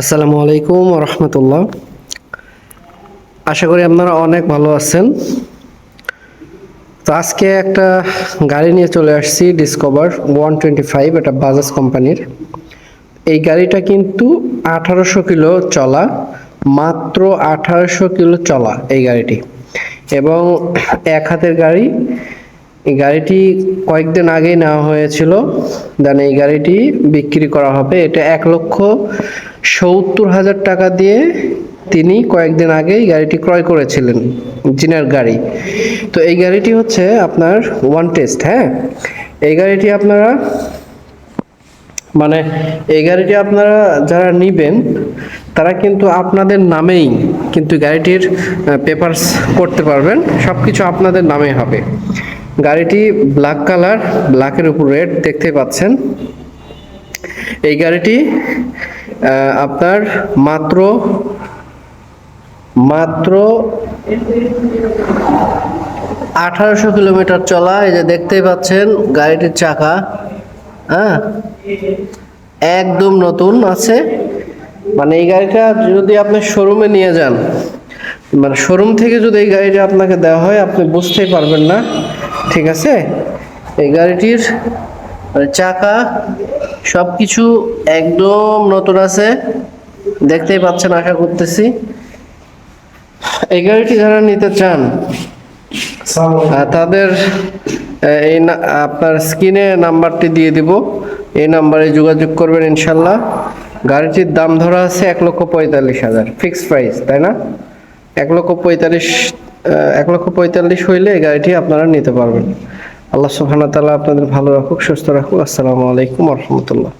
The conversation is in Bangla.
আসসালামু আলাইকুম রহমতুল্লাহ। আশা করি আপনারা অনেক ভালো আছেন। তো আজকে একটা গাড়ি নিয়ে চলে আসছি ডিসকভার ওয়ান টোয়েন্টি ফাইভ, এটা বাজাজ কোম্পানির। এই গাড়িটা কিন্তু আঠারোশো কিলো চলা, মাত্র আঠারোশো কিলো চলা এই গাড়িটি। এবং এক হাতের গাড়ি। এই গাড়িটি কয়েকদিন আগেই নেওয়া হয়েছিল। দেন এই গাড়িটি বিক্রি করা হবে। এটা এক লক্ষ সত্তর হাজার টাকা দিয়ে তিনি কয়েকদিন আগে এই গাড়িটি ক্রয় করেছিলেন, জিনার গাড়ি। তো এই গাড়িটি হচ্ছে আপনার ওয়ান টেস্ট হ্যাঁ? এই গাড়িটি আপনারা মানে এই গাড়িটি আপনারা যারা নিবেন, তারা কিন্তু আপনাদের নামেই কিন্তু গাড়িটির পেপারস করতে পারবেন। সব কিছু আপনাদের নামে হবে। গাড়িটি ব্ল্যাক কালার ব্ল্যাকের উপর রেড দেখতে পাচ্ছেন। এই গাড়িটি আপনার মাত্র মাত্র আঠারোশো কিলোমিটার চলা, এই যে দেখতেই পাচ্ছেন গাড়িটির চাকা হ্যাঁ? একদম নতুন আছে। মানে এই গাড়িটা যদি আপনি শোরুমে নিয়ে যান মানে শোরুম থেকে যদি এই গাড়িটা আপনাকে দেওয়া হয়, আপনি বুঝতেই পারবেন না, ঠিক আছে? এই গাড়িটির মানে চাকা সব কিছু একদম নতুন আছে। দেখতেই পাচ্ছেন আশা করতেছি। এই গাড়িটি যারা নিতে চান তাদের এই আপনার স্ক্রিনে নাম্বারটি দিয়ে দিব। এই নাম্বারে যোগাযোগ করবেন ইনশাল্লাহ। গাড়িটির দাম ধরা আছে এক লক্ষ পঁয়তাল্লিশ হাজার ফিক্সড প্রাইস তাই না? এক লক্ষ পঁয়তাল্লিশ এক লক্ষ পঁয়তাল্লিশ হইলে এই গাড়িটি আপনারা নিতে পারবেন। আল্লাহ সুহান তালা আপনাদের ভালো রাখুক সুস্থ রাখুক। আসসালামু আলাইকুম রহমতুল্লাহ।